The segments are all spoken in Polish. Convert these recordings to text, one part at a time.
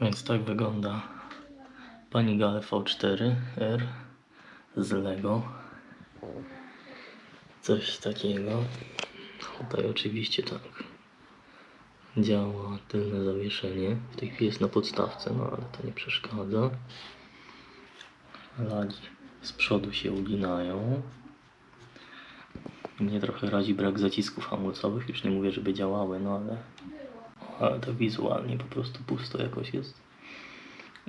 Więc tak wygląda Panigale V4R z Lego. Coś takiego. Tutaj oczywiście tak działa tylne zawieszenie. W tej chwili jest na podstawce, no ale to nie przeszkadza. Lagi z przodu się uginają. Mnie trochę razi brak zacisków hamulcowych. Już nie mówię, żeby działały, no ale, ale to wizualnie po prostu pusto jakoś jest.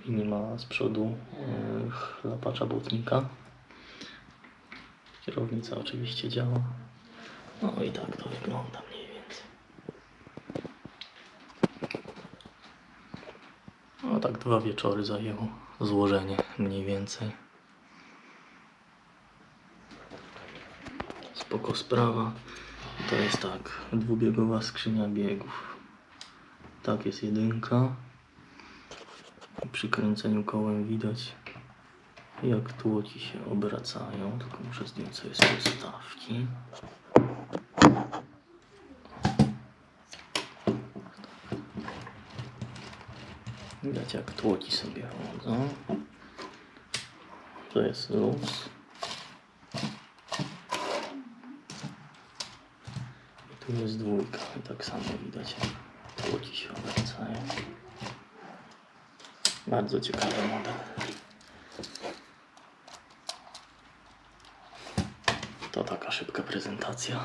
I nie ma z przodu yy, chlapacza błotnika. Kierownica oczywiście działa. No i tak to wygląda mniej więcej. No tak dwa wieczory zajęło złożenie mniej więcej. Spoko sprawa. To jest tak, dwubiegowa skrzynia biegów. Tak jest jedynka. Przy kręceniu kołem widać jak tłoki się obracają. Tylko muszę zdjąć sobie z podstawki. Widać jak tłoki sobie chodzą. To jest luz. I tu jest dwójka. I tak samo widać jak tłoki się obracają. Bardzo ciekawy model. To taka szybka prezentacja.